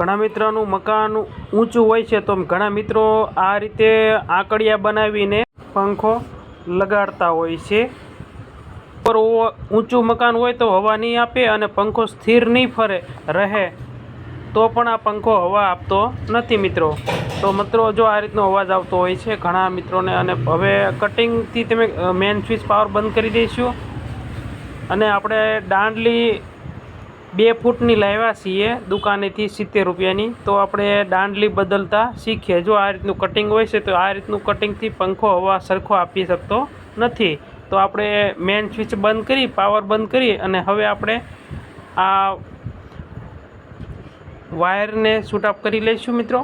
ઘણા મિત્રોનું મકાન ઊંચું હોય છે, તો ઘણા મિત્રો આ રીતે આંકડિયા બનાવીને પંખો લગાડતા હોય છે. ઉપર ઓ- ઊંચું મકાન હોય તો હવા નહીં આપે અને પંખો સ્થિર નહીં ફરે, રહે. તો પણ આ પંખો હવા આપતો નથી મિત્રો. તો મિત્રો, જો આ રીતનો અવાજ આવતો હોય છે ઘણા મિત્રોને અને હવે કટિંગથી તમે મેન સ્વિચ પાવર બંધ કરી દઈશું. અને આપણે દાંડલી બે ફૂટની લાવ્યા છીએ દુકાનેથી સિત્તેર રૂપિયાની. તો આપણે દાંડલી બદલતા શીખીએ. જો આ રીતનું કટિંગ હોય છે, તો આ રીતનું કટિંગથી પંખો, હવા સરખો આપી શકતો નથી. તો આપણે મેન સ્વિચ બંધ કરી પાવર બંધ કરી અને હવે આપણે આ વાયરને શૂટ કરી લઈશું મિત્રો.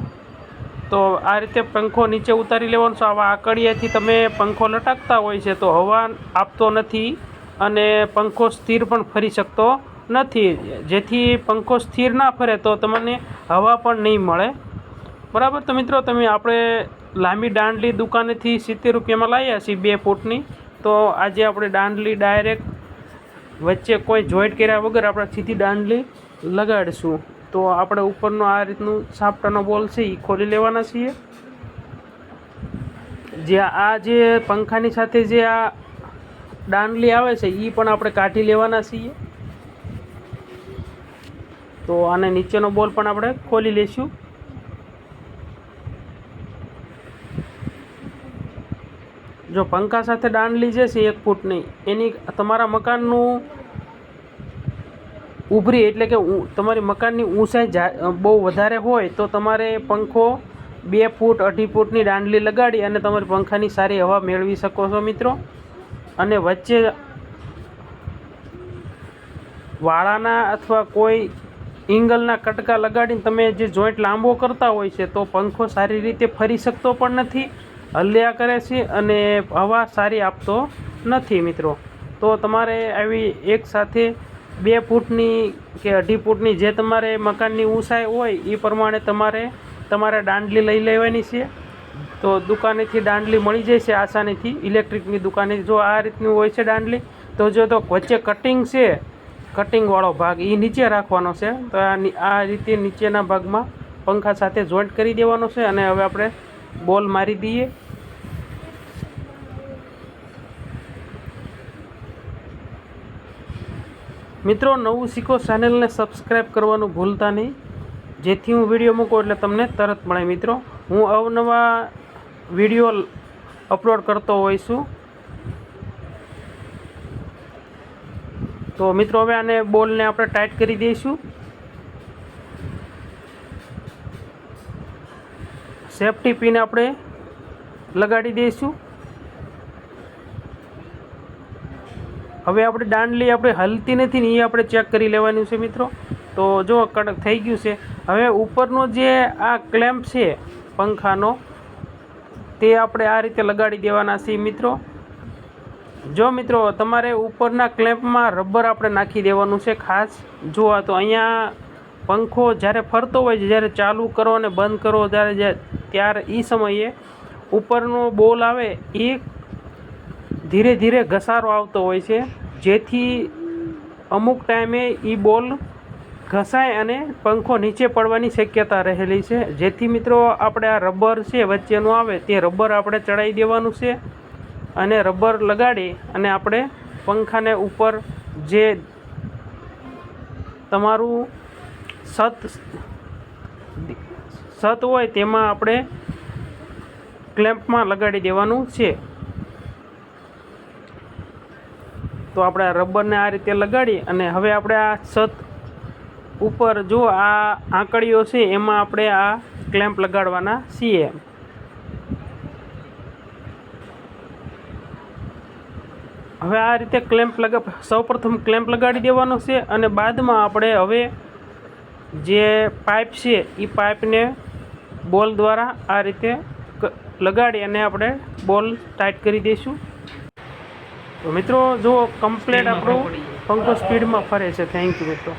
તો આ રીતે પંખો નીચે ઉતારી લેવાનો છે. આવા આકડિયાથી તમે પંખો લટકતા હોય છે, તો હવા આપતો નથી અને પંખો સ્થિર પણ ફરી શકતો નથી. જેથી પંખો સ્થિર ના ફરે તો તમને હવા પણ નહીં મળે. બરાબર? તો મિત્રો, તમે આપણે લાંબી દાંડલી દુકાનેથી સિત્તેર રૂપિયામાં લાવ્યા છીએ બે ફૂટની. તો આજે આપણે દાંડલી ડાયરેક્ટ વચ્ચે કોઈ જોઈન્ટ કર્યા વગર આપણે સીધી દાંડલી લગાડીશું. તો આપણે ઉપરનો આ રીતનું સાપટાનો બોલ છે એ ખોલી લેવાના છીએ. જે આ જે પંખાની સાથે જે આ દાંડલી આવે છે એ પણ આપણે કાઢી લેવાના છીએ. તો આને નીચેનો બોલ પણ આપણે ખોલી લઈશું. જો પંખા સાથે દાંડલી જે છે એક ફૂટની, એની તમારા મકાનનું ઉભરી એટલે કે તમારી મકાનની ઊંચાઈ બહુ વધારે હોય તો તમારે પંખો બે ફૂટ, અઢી ફૂટની દાંડલી લગાડી અને તમારી પંખાની સારી હવા મેળવી શકો છો મિત્રો. અને વચ્ચે વાળાના અથવા કોઈ ઇંગલના કટકા લગાડીને તમે જે જોઈન્ટ લાંબો કરતા હોય છે, તો પંખો સારી રીતે ફરી શકતો પણ નથી, હલ્યા કરે છે અને હવા સારી આપતો નથી મિત્રો. તો તમારે આવી એક સાથે બે ફૂટની કે અઢી ફૂટની જે તમારે મકાનની ઊંચાઈ હોય એ પ્રમાણે તમારે તમારે દાંડલી લઈ લેવાની છે. તો દુકાનેથી દાંડલી મળી જાય છે આસાનીથી. ઇલેક્ટ્રિકની દુકાને જો આ રીતનું હોય છે દાંડલી, તો જો તો વચ્ચે કટિંગ છે કટિંગવાળો ભાગ એ નીચે રાખવાનો છે. તો આ રીતે નીચેના ભાગમાં પંખા સાથે જોઈન્ટ કરી દેવાનો છે અને હવે આપણે બોલ મારી દઈએ. મિત્રો, નવું શીખો ચેનલને સબસ્ક્રાઈબ કરવાનું ભૂલતા નહીં. જેથી હું વીડિયો મૂકું એટલે તમને તરત મળે. મિત્રો, હું અવનવા વીડિયો અપલોડ કરતો હોઈશું. તો મિત્રો, હવે આને બોલને આપણે ટાઈટ કરી દઈશું. સેફટી પિન આપણે લગાડી દઈશું. હવે આપણે દાંડલી આપણે હલતી નથી ને એ આપણે ચેક કરી લેવાનું છે મિત્રો. તો જો કડક થઈ ગયું છે. હવે ઉપરનો જે આ ક્લેમ્પ છે પંખાનો, તે આપણે આ રીતે લગાડી દેવાના છે મિત્રો. જો મિત્રો, તમારે ઉપરના ક્લેમ્પમાં રબર આપણે નાખી દેવાનું છે ખાસ. જુઓ તો અહીંયા પંખો જ્યારે ફરતો હોય છે, જ્યારે ચાલુ કરો અને બંધ કરો, ત્યારે ત્યારે એ સમયે ઉપરનો બોલ આવે, એ ધીરે ધીરે ઘસારો આવતો હોય છે. જેથી અમુક ટાઈમે એ બોલ ઘસાય અને પંખો નીચે પડવાની શક્યતા રહેલી છે. જેથી મિત્રો, આપણે આ રબર છે, વચ્ચેનું આવે, તે રબર આપણે ચડાવી દેવાનું છે. અને રબર લગાડી અને આપણે પંખાને ઉપર જે તમારું સત સત હોય તેમાં આપણે ક્લેમ્પમાં લગાડી દેવાનું છે. તો આપણે રબરને આ રીતે લગાડી અને હવે આપણે આ છત ઉપર જો આ આંકડીઓ છે, એમાં આપણે આ ક્લેમ્પ લગાડવાના છીએ. હવે આ રીતે ક્લેમ્પ લગા સૌપ્રથમ ક્લેમ્પ લગાડી દેવાનો છે અને બાદમાં આપણે હવે જે પાઇપ છે એ પાઇપને બોલ દ્વારા આ રીતે લગાડી અને આપણે બોલ ટાઈટ કરી દઈશું. તો મિત્રો જો કમ્પ્લેટ આપણું પંખો સ્પીડમાં ફરે છે. થેન્ક યુ મિત્રો.